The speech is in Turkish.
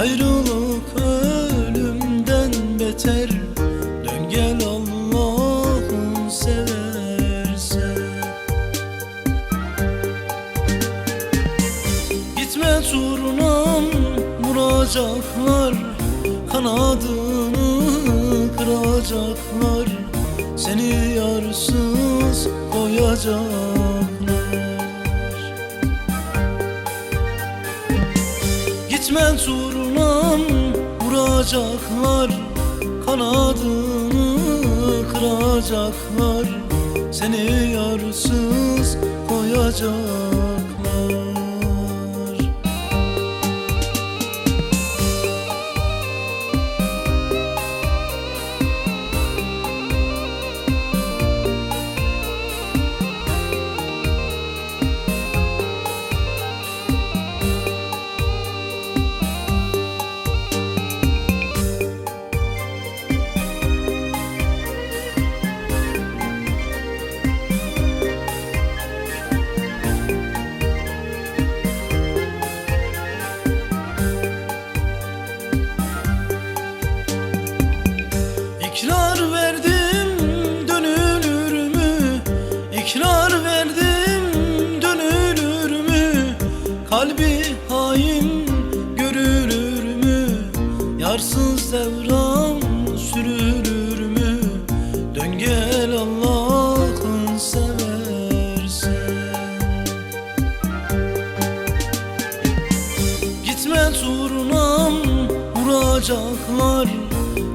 Ayrılık ölümden beter. Dön gel Allah'ın severse Gitme turunam vuracaklar. Kanadını kıracaklar. Seni yarsız koyacaklar. Gitme uğruna vuracaklar Kanadını kıracaklar. Seni yarsız koyacaklar İkrar verdim dönülür mü? İkrar verdim dönülür mü? Kalbi hain görülür mü? Yarsız devran sürülür mü? Dön gel Allah'ın seversen Gitme turnam vuracaklar